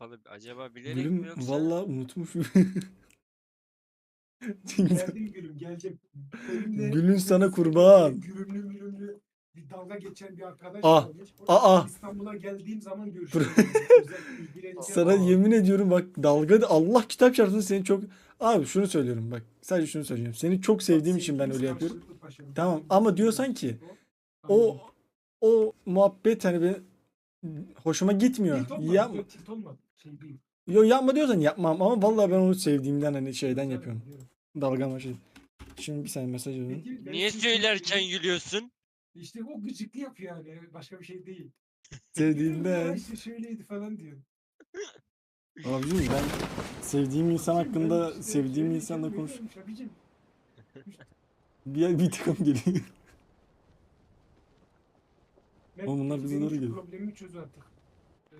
kapalı. Acaba bilerek mi Gülüm yoksa? valla unutmuşum. Geldim gülüm geldim. Önümde Gülün sana kurban. Gürümlü mürümlü bir dalga geçen bir arkadaş Ah, varmış. O aa. İstanbul'a geldiğim zaman görüşürüz. Özel ilgileneceğim sana ama yemin ediyorum bak dalga Allah kitap çarpsın seni çok Abi şunu söylüyorum bak sadece şunu söyleyeceğim. Seni çok sevdiğim için ben öyle yapıyorum. karşılıklı paşam. Tamam, ama diyorsan ki, O o muhabbet hani ben hoşuma gitmiyor. Tilt olmadı, Yapma. yok, tilt olmadı. Şey. Yo yapma diyorsan yapmam ama vallahi ben onu sevdiğimden hani şeyden yapıyorum. biliyorum. Dalga maçı. Şimdi bir saniye mesaj ben Niye söylerken gülüyorsun? İşte o gıcıklı yapıyor yani. Başka bir şey değil. Ya Sevdiğimden. işte şöyleydi falan diyor. Abicim ben sevdiğim insan hakkında işte sevdiğim insanla konuş. abicim. Bir bir tıkım geliyor. Oğlum bunlar bize doğru geliyor. Problemimi çöz artık. Ee,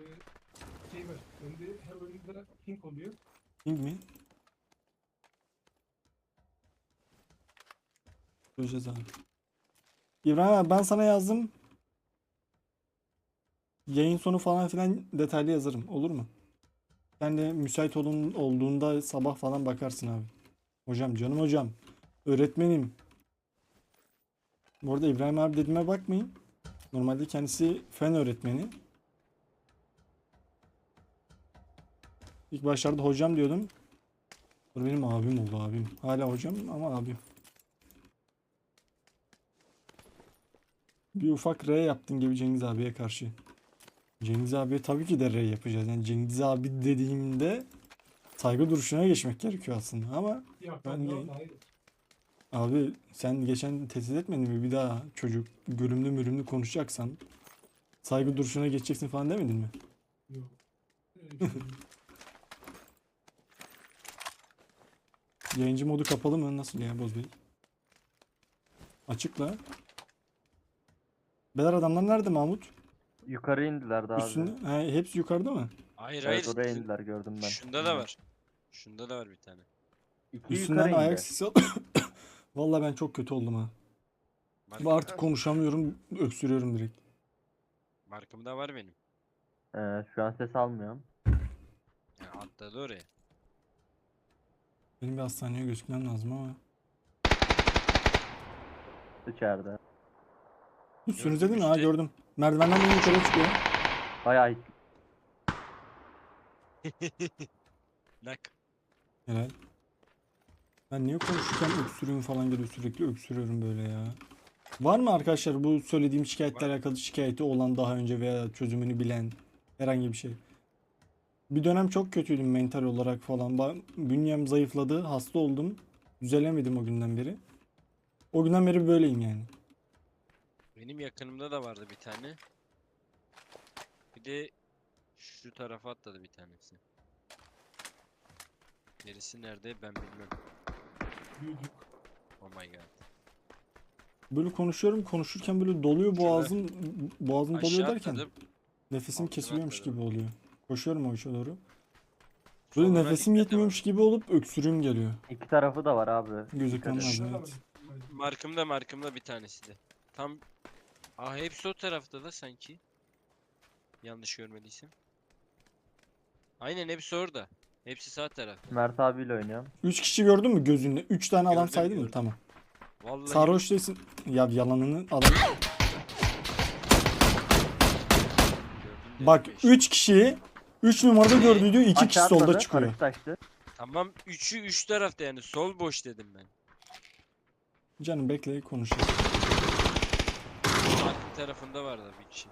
şey var. Bende her oyunda ping oluyor. Ping mi? Göreceğiz abi. İbrahim abi ben sana yazdım. Yayın sonu falan filan detaylı yazarım. Olur mu? Sen de müsait olun, olduğunda sabah falan bakarsın abi. Hocam canım hocam. Öğretmenim. Bu arada İbrahim abi dediğime bakmayın. Normalde kendisi fen öğretmeni. İlk başlarda hocam diyordum. Bu benim abim oldu abim. Hala hocam ama abim. Bir ufak R yaptın gibi Cengiz abiye karşı. Cengiz abiye tabii ki de R yapacağız. Yani Cengiz abi dediğimde saygı duruşuna geçmek gerekiyor aslında ama Yok Ben hayır. abi sen geçen tehdit etmedin mi bir daha çocuk görümlü mürümlü konuşacaksan saygı duruşuna geçeceksin falan demedin mi? Yok. Öyle bir şey değil. Yayıncı modu kapalı mı? Nasıl ya Boz Bey? Açıkla. Beyler adamlar nerede Mahmut? Yukarı indiler daha Üstünde. He, hepsi yukarıda mı? Hayır Evet hayır. oraya indiler gördüm ben. Şunda da var. Şunda da var bir tane. İki Üstünden yukarı indi. ayak sesi al. Vallahi ben çok kötü oldum ha. Markım, Artık konuşamıyorum, öksürüyorum direkt. markım da var benim. Ee, şu an ses almıyorum. Yani atladı oraya. Benim bir hastaneye gözükmem lazım ama. İçeride. Üstünüzde değil mi? Ha gördüm. Merdivenden en yukarı çıkıyor. Bayağı hit. Nak. Helal. Ben niye konuşurken öksürüğüm falan geliyor sürekli öksürüyorum böyle ya. Var mı arkadaşlar bu söylediğim şikayetle alakalı şikayeti olan daha önce veya çözümünü bilen herhangi bir şey? Bir dönem çok kötüydüm mental olarak falan. Ba- Bünyem zayıfladı, hasta oldum. Düzelemedim o günden beri. O günden beri böyleyim yani. Benim yakınımda da vardı bir tane. Bir de şu tarafa atladı bir tanesi. Gerisi nerede ben bilmiyorum. Büyüdük. Oh my god. Böyle konuşuyorum, konuşurken böyle doluyor boğazım, boğazım doluyor Aşağı derken atladım. nefesim altına kesiliyormuş atladım. gibi oluyor. Koşuyorum o işe doğru. Böyle Sonra nefesim dikkat yetmiyormuş var. gibi olup öksürüğüm geliyor. İki tarafı da var abi. Gözükmem Dikkat et. lazım evet. Markımda markımda bir tanesi de. Tam Aa hepsi o tarafta da sanki. Yanlış görmediysem. Aynen hepsi orada. Hepsi sağ tarafta. Mert abiyle oynuyorum. 3 kişi gördün mü gözünle? 3 tane adam Gördüm, saydın mı? gördüm. Tamam. Vallahi Sarhoş değilsin. Ya yalanını adam. gördüm Bak beş. 3 kişi 3 numarada gördüydü 2 kişi solda atladı, çıkıyor. Tamam üçü üç tarafta yani sol boş dedim ben. Canım bekle konuşalım. Markın tarafında vardı bir kişi.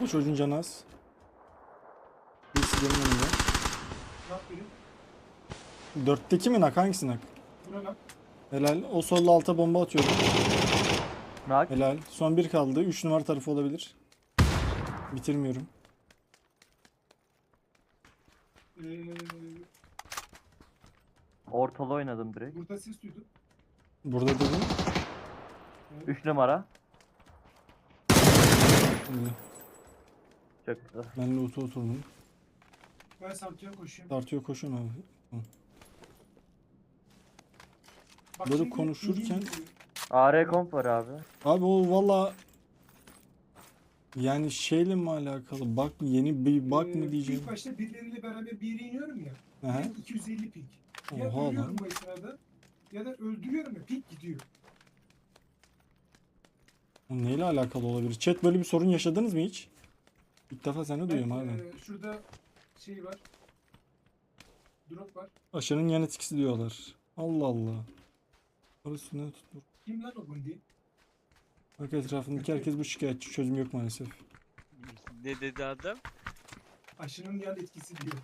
Bu çocuğun canı az. Birisi benim benim. Dörtteki mi nak? Hangisi nak? Helal. O solda alta bomba atıyorum. Nak. Helal. Son bir kaldı. 3 numara tarafı olabilir. Bitirmiyorum. Ee, Ortalı oynadım direkt. burada ses duydum. Burada dedim. 3 numara. Şimdi Çok güzel. Ben loot'a oturdum. Ben Samsun'a koşuyorum. Tartıyor koşuyorum abi. Bak Böyle şimdi konuşurken- ilginç bir- AR komp var abi. Abi o valla Yani şeyle mi alakalı? Bak yeni bir bak Ee, mı diyeceğim. İlk başta birileriyle beraber bir yere iniyorum ya. Aha. benim 250 ping. Ya Oha ölüyorum lan. bu esnada ya da öldürüyorum ya ping gidiyor. O neyle alakalı olabilir? Chat böyle bir sorun yaşadınız mı hiç? İlk defa seni Ben, duyuyorum abi. e, şurada şey var. Drop var. Aşırının yan etkisi diyorlar. Allah Allah. Arasını tuttur. Kim lan o Gundi? Bak etrafındaki herkes bu şikayetçi. Çözüm yok maalesef. Ne dedi adam? Aşının yan etkisi diyor.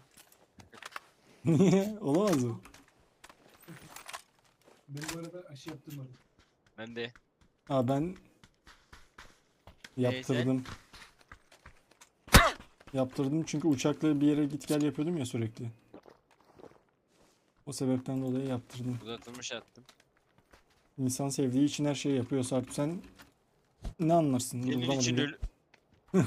Niye? Olamaz mı? Ben bu arada aşı yaptırmadım. Ben de. Aa ben yaptırdım. Yaptırdım çünkü uçakla bir yere git gel yapıyordum ya sürekli. O sebepten dolayı yaptırdım. Uzatılmış attım. İnsan sevdiği için her şeyi yapıyor Sarp. Sen ne anlarsın? Senin için öl...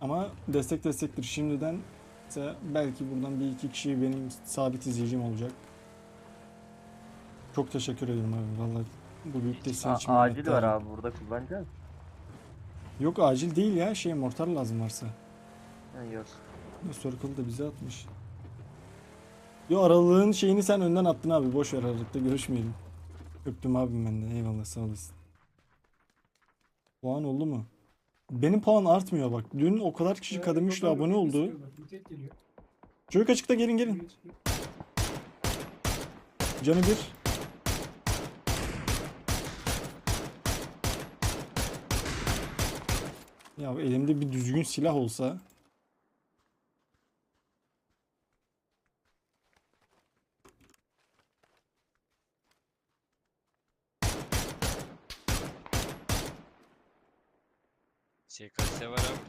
Ama destek destektir. Şimdiden mesela belki buradan bir iki kişi benim sabit izleyicim olacak. Çok teşekkür ederim abi. Vallahi bu büyük desteğin A- için acil var minnettarım. abi burada kullanacağız. Yok acil değil ya. Şey mortar lazım varsa. Ha, yok. Circle da bize atmış. Yo aralığın şeyini sen önden attın abi. Boş ver aralıkta görüşmeyelim. Öptüm abim ben de. Eyvallah sağ olasın. Puan oldu mu? Benim puan artmıyor bak. Dün o kadar kişi abi, abone oldu. Çocuk açıkta gelin gelin. Canı bir. Ya elimde bir düzgün silah olsa. SKS var abi.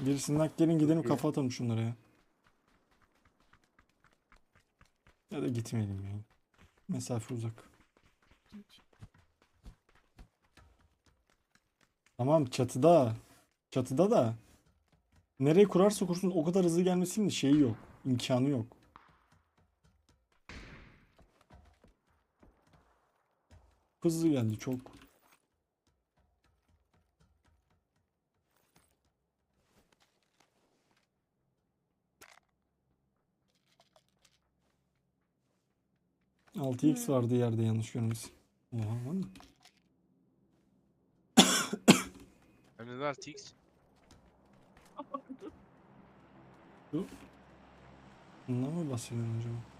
Birisinden gelin gidelim iyi. kafa atalım şunlara ya. Ya da gitmeyelim ya. Mesafe uzak. Tamam çatıda. Çatıda da. Nereye kurarsa kursun o kadar hızlı gelmesinin şeyi yok. İmkanı yok. Hızlı geldi çok. Altı x vardı yerde yanlış görmüşsün. Oha lan. Hani var Tix. Bundan mı bahsediyorsun acaba?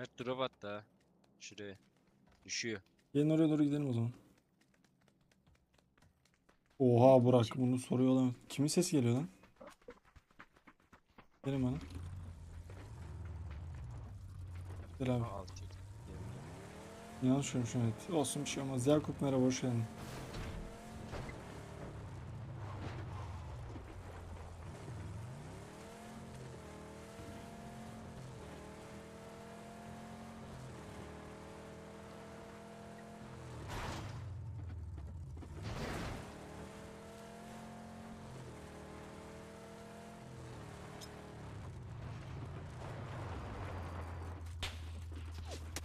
Mert drop attı ha. Şuraya. Düşüyor. Gelin oraya doğru gidelim o zaman. Oha Burak bunu soruyor lan. Kimin sesi geliyor lan? Gelin bana. Gel abi. Aa, altı. Yanlış görmüş evet. Olsun bir şey olmaz. Yakup merhaba hoş geldin.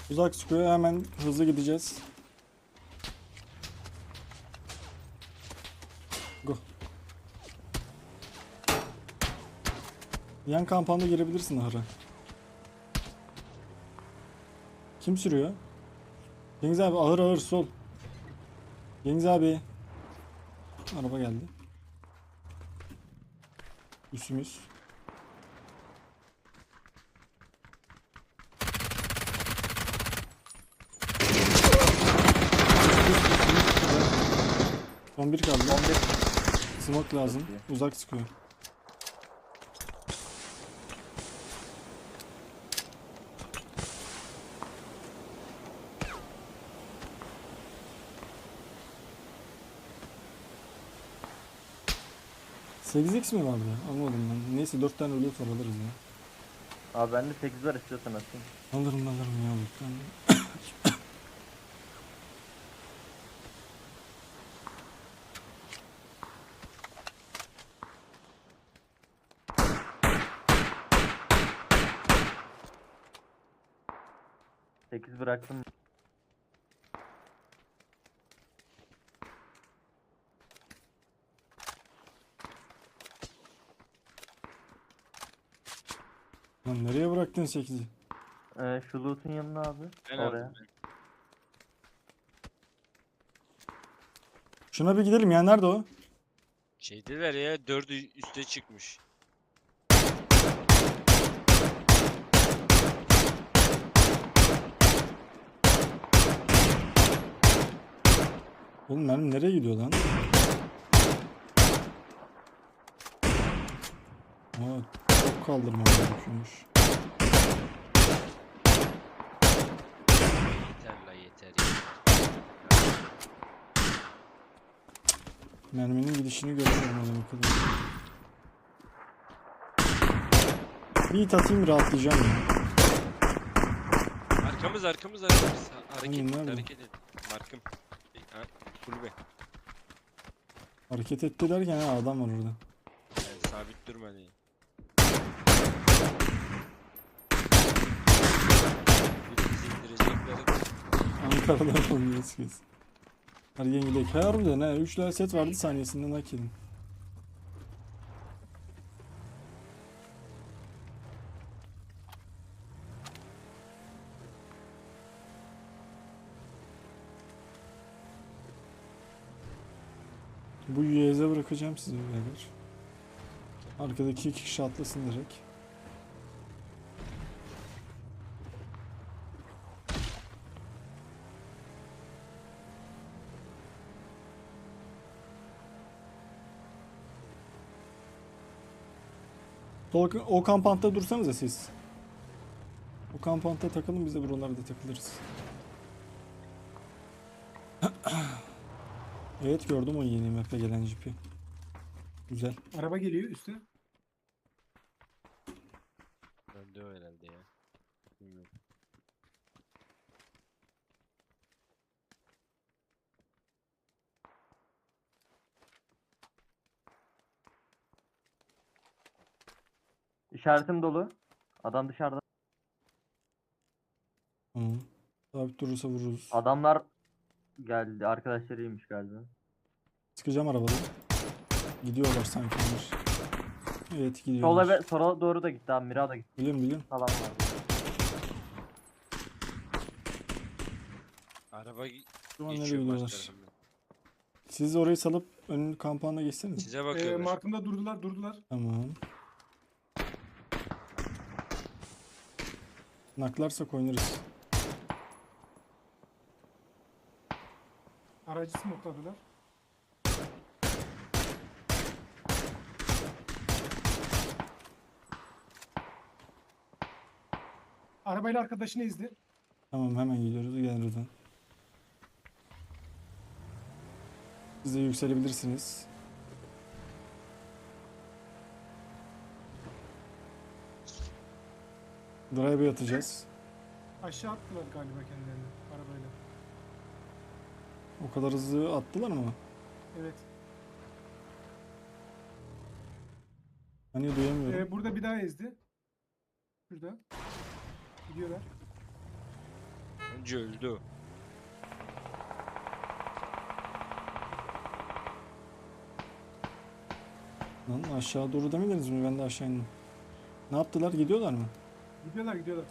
Uzak sıkıyor. Hemen hızlı gideceğiz. Go. Yan kampanda girebilirsin Nahra. Kim sürüyor? Cengiz abi ağır ağır sol. Cengiz abi. Araba geldi. Üsümüz. 11 kaldı. 11. Smoke lazım. Uzak sıkıyor. Sekiz x mi vardı? Anlamadım ben. Neyse dört tane loot var alırız ya. Abi bende 8 var istiyorsan atayım. Alırım alırım ya loot'tan. Bıraktım. Lan nereye bıraktın 8'i? Ee, şu loot'un yanına abi. Ben Oraya. aldım ben. Şuna bir gidelim ya nerede o? Şeydeler ya dördü üste çıkmış. Oğlum mermi nereye gidiyor lan? Aa, çok kaldırmam gerekiyormuş. Yeter la yeter. Merminin gidişini göremiyorum adam o kadar. Bir it atayım rahatlayacağım ya. Arkamız arkamız arkamız. Ha- Hareket Aynen, et hareket et. Kulübe. Hareket etti derken ha adam var orada. Yani sabit durma diye. İndirecekler. Ankara'dan oluyoruz kız. Hadi yenge gidelim. He harbiden ha 3 lira set vardı saniyesinden hak edin. Bu yüzeye bırakacağım size beyler. Arkadaki iki kişi atlasın direkt. O, o kampanta dursanıza siz. O kampanta takılın biz de buralarda takılırız. evet gördüm o yeni map'e gelen jipi. Güzel. Araba geliyor üste. Öldü o herhalde ya. Bilmiyorum. İşaretim dolu. Adam dışarıda. Tamam. Sabit durursa vururuz. Adamlar geldi. Arkadaşlarıymış galiba. Sıkacağım arabaları. Gidiyorlar sanki onlar. Evet Sola gidiyorlar. ve sola doğru da gitti abi. Mira da gitti. Biliyorum biliyorum. Falan var. Araba gi- Şu an nereye geçiyor gidiyorlar? Siz orayı salıp ön kampana geçseniz. Size Ee, bakıyorlar. markımda durdular durdular. Tamam. Naklarsak oynarız. Aracı smokladılar. Arabayla arkadaşını ezdi. Tamam hemen gidiyoruz. Gel buradan. Siz de yükselebilirsiniz. Drive'e atacağız. Aşağı attılar galiba kendilerini arabayla. O kadar hızlı attılar mı? Evet. Hani duyamıyorum. Ee, burada bir daha ezdi. Şurada. Gidiyorlar. Önce öldü. Lan aşağı doğru demediniz mi? Ben de aşağı indim. Ne yaptılar? Gidiyorlar mı? Gidiyorlar gidiyorlar.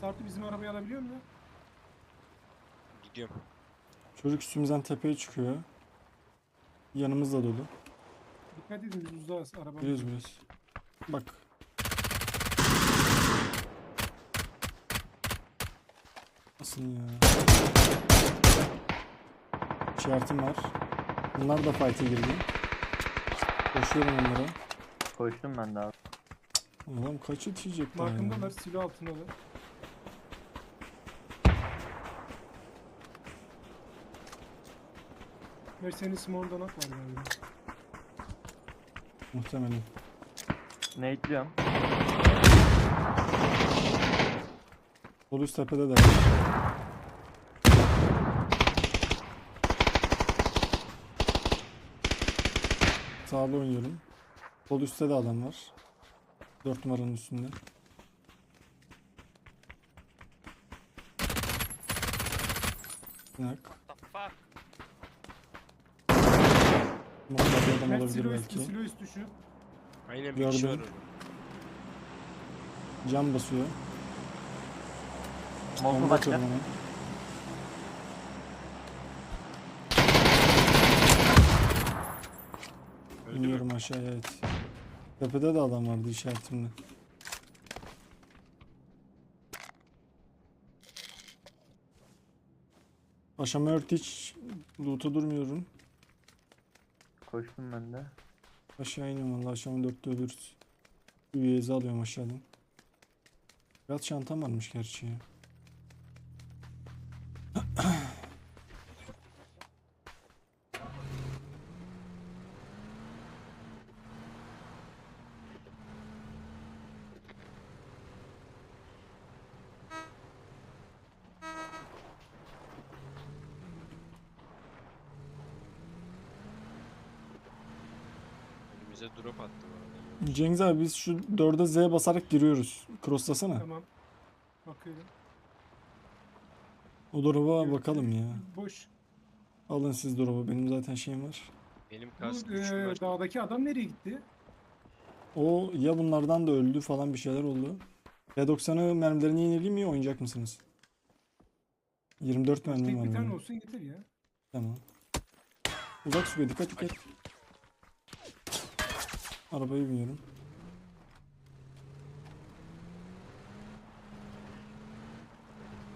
Sarp'ı bizim arabayı alabiliyor mu? Gidiyorum. Çocuk üstümüzden tepeye çıkıyor. Yanımız da dolu. Dikkat edin uzağız araba. Biliyoruz biliyoruz. Bak. Nasıl ya? İşaretim var. Bunlar da fight'e girdi. Koşuyorum onlara. Koştum ben de abi. Adam kaç yetişecekler? Markındalar, silah altındalar. Mercedes Mordan var galiba. Muhtemelen. Ne itliyorum? Sol üst tepede de var. Sağda oynuyorum. Sol üstte de adam var. 4 numaranın üstünde. Bak. Fuck. Burada bir adam Mert olabilir silo belki. silo üstü şu. Aynen bir kişi var Gördüm. orada. Cam basıyor. Bomba atacak. atıyor bana. Öldü mü? İniyorum aşağıya evet. Tepede de adam vardı işaretimde. Aşama ört hiç loot'a durmuyorum. Koştum ben de. Aşağı iniyorum valla aşama dörtte ölürüz. UAZ alıyorum aşağıdan. Biraz çantam varmış gerçi ya. Önümüze drop attı bu arada. Cengiz abi biz şu 4'e Z basarak giriyoruz. Crosslasana. Tamam. Bakıyorum. O drop'a bakalım ya. Boş. Alın siz drop'u benim zaten şeyim var. Benim Bu kask e, güçlü var. dağdaki adam nereye gitti? O ya bunlardan da öldü falan bir şeyler oldu. P90'ı mermilerini yenileyim mi oynayacak mısınız? 24 mermim Tek var bir tane benim. olsun yeter ya. Tamam. Uzak sürüyor dikkat dikkat. Arabayı biniyorum.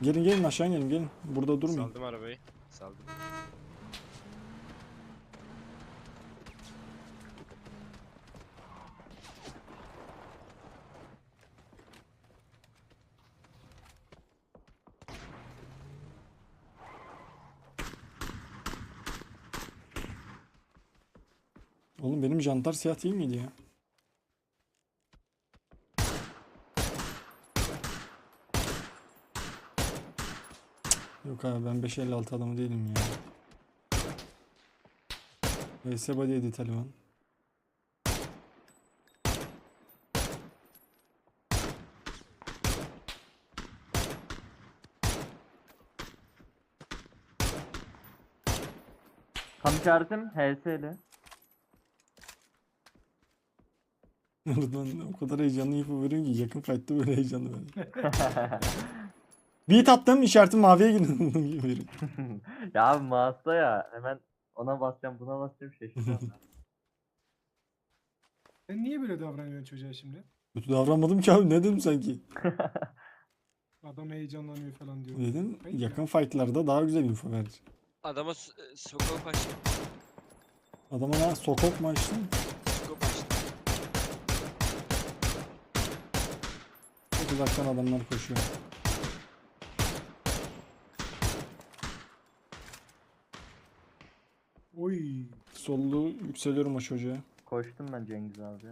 Gelin gelin aşağı gelin gelin. Burada durmayın. Saldım arabayı. Saldım. Oğlum benim jantar siyah değil miydi ya? Yok abi ben 556 adamı değilim ya. VS body yedi Taliban. Tam işaretim HS'li. Oradan o kadar heyecanlı info veriyorum ki yakın fight'ta böyle heyecanlı ben. Beat attım işaretim maviye gibi veriyorum. ya abi mouse'da ya hemen ona basacağım buna basacağım şaşırıyorum. ben. Sen niye böyle davranıyorsun çocuğa şimdi? Kötü davranmadım ki abi ne dedim sanki? Adam heyecanlanıyor falan diyor. Dedim Hayır ya. yakın fight'larda daha güzel info verir. Adama e, sokak açtı. Adama ne sokak mı açtın? Sokak açtı. Çok uzaktan adamlar koşuyor. Oy. Sollu yükseliyorum o çocuğa. Koştum ben Cengiz abi.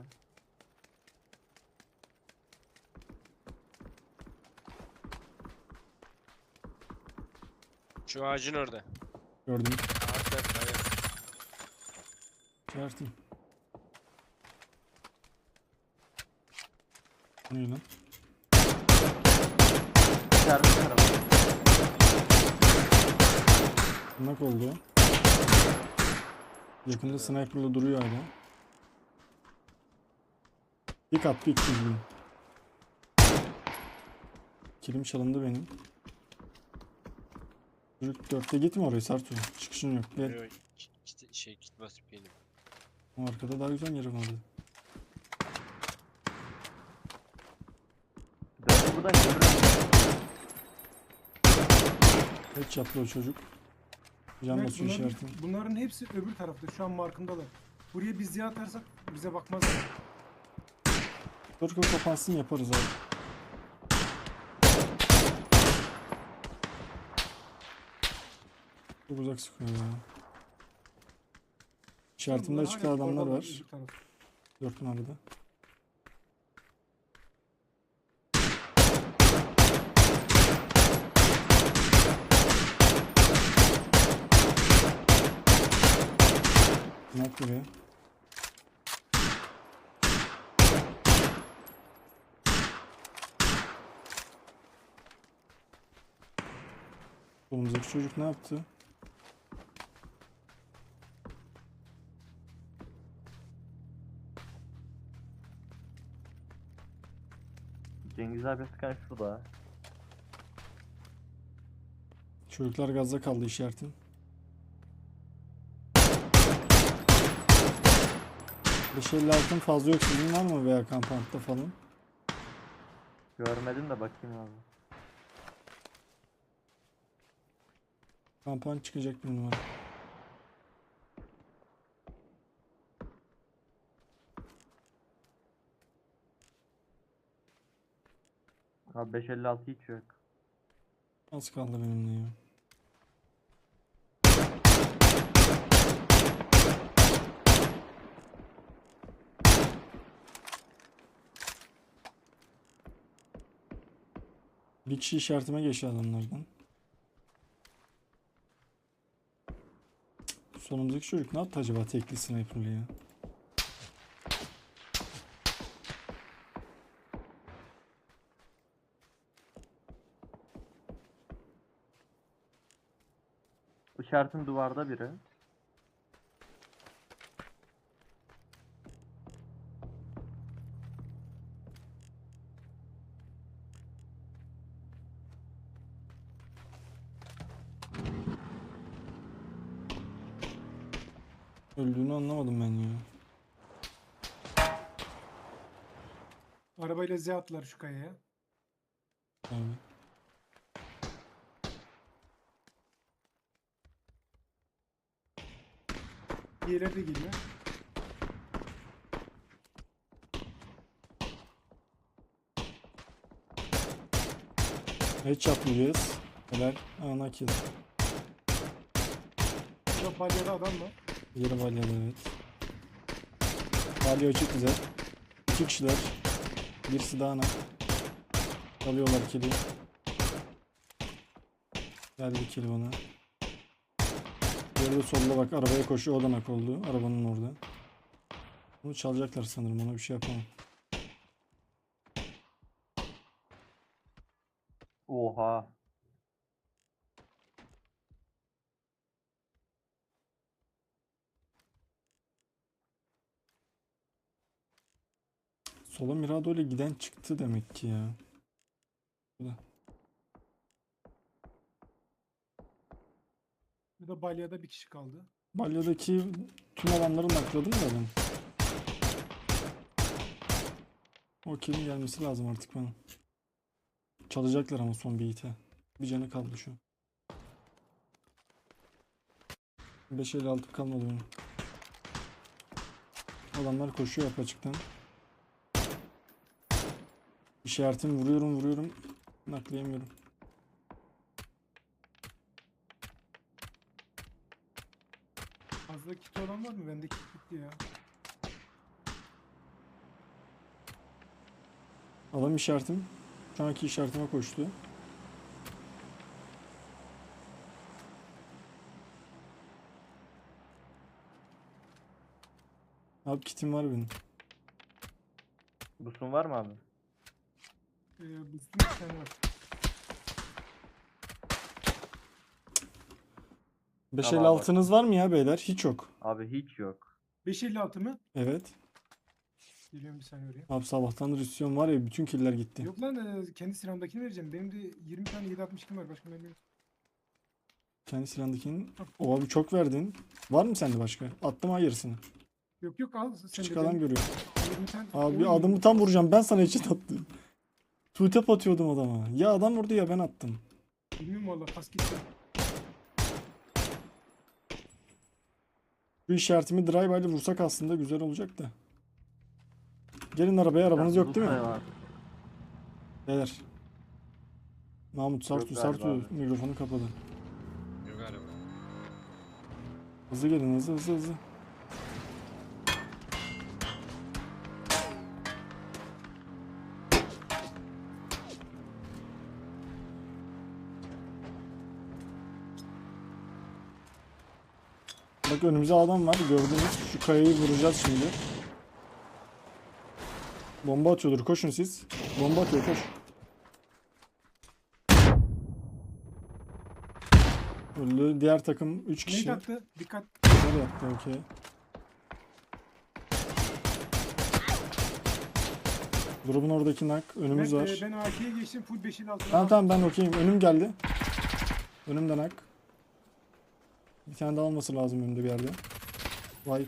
Şu ağacın orada. Gördüm. Ağaçlar. Bu ne lan? İşaretim tarafı. Tırnak oldu. Yakında sniper'la duruyor hala. Pik at pik düzgün. Kilim çalındı benim. Çocuk dörtte gitme oraya Sartu. Çıkışın yok. Gel. Yo, ki- kit- şey kit basıp geleyim. O arkada daha güzel yeri vardı. Dördü buradan görürüm. Çatlı o çocuk. Can Mert, basıyor bunların, bunların hepsi öbür tarafta. Şu an markındalar. Buraya biz ziya atarsak bize bakmazlar. Dur kapansın yaparız abi. Çok uzak sıkıyor ya. İşaretimde hala adamlar var. Dört numarada. Knock gibi. Kolumuzdaki çocuk ne yaptı? Cengiz abi sıkan şurada. Çocuklar gazda kaldı işaretin. Beş elli altın fazla yok sizin var mı veya kampanta falan? Görmedim de bakayım abi. Kampanya çıkacak bir numara. Abi 556 hiç yok. Az kaldı benimle ya. Bir kişi işaretime geçti adamlardan. Cık, Solumuzdaki çocuk ne yaptı acaba tekli sniper'lı ya? İşaretim duvarda biri. Öldüğünü anlamadım ben ya. Arabayla Z attılar şu kayaya. Abi. Diğerleri de geliyor. Headshot vuracağız. Helal. Ana kill. Burada balyada adam var. Yeri balyalı evet. Balya açık güzel. İki kişiler. Birisi daha ana. Alıyorlar kili. Geldi kill bana. Diğeri de solda bak arabaya koşuyor. O da oldu. Arabanın orada. Bunu çalacaklar sanırım. Ona bir şey yapamam. Oha. Sola Mirado ile giden çıktı demek ki ya. Burada balyada bir kişi kaldı. Balya'daki tüm adamları nakladım da ben. O kill'in gelmesi lazım artık bana. Çalacaklar ama son bir hite. Bir canı kaldı şu an. 5 50 altı kalmadı benim. Adamlar koşuyor apaçıktan. İşaretimi vuruyorum vuruyorum. Naklayamıyorum. Fazla kit olan var mı? Bende kit bitti ya. Adam işaretim. Şu anki işaretime koştu. Abi kitim var benim. Busun var mı abi? Tane var. 5 Tamam, altınız var mı ya beyler? Hiç yok. Abi hiç yok. 556 mı? Evet. Geliyorum bir saniye oraya. Abi sabahtan risyon var ya bütün killer gitti. Yok lan e, kendi silahımdakini vereceğim. Benim de 20 tane 762 var. Başka benim yok. Kendi silahındakinin. O abi çok verdin. Var mı sende başka? Attım hayırsını. Yok yok al. Sen Küçük de alan benim görüyor. 20 tane. Abi Oy, adamı tam vuracağım. Ben sana eşit attım. Tuğtep atıyordum adama. Ya adam vurdu ya ben attım. Bilmiyorum valla pas gitti. Bu işaretimi drive ile vursak aslında güzel olacak da. Gelin arabaya arabanız yok değil mi? Var. Beyler. Mahmut Sartu Sartu mikrofonu kapadı. Yok araba. Hızlı gelin hızlı hızlı hızlı. Bak önümüzde adam var gördünüz. Şu kayayı vuracağız şimdi. Bomba atıyordur koşun siz. Bomba atıyor koş. Öldü. Diğer takım 3 Nate kişi. attı. Dikkat. Güzel yaptı okey. Drop'un oradaki nak. Önümüz ben, var. e, ben AK'ye geçtim. Full 5'in altına. Tamam tamam ben okeyim. Önüm geldi. Önümden nak. Bir tane daha olması lazım önümde bir yerde. Vay.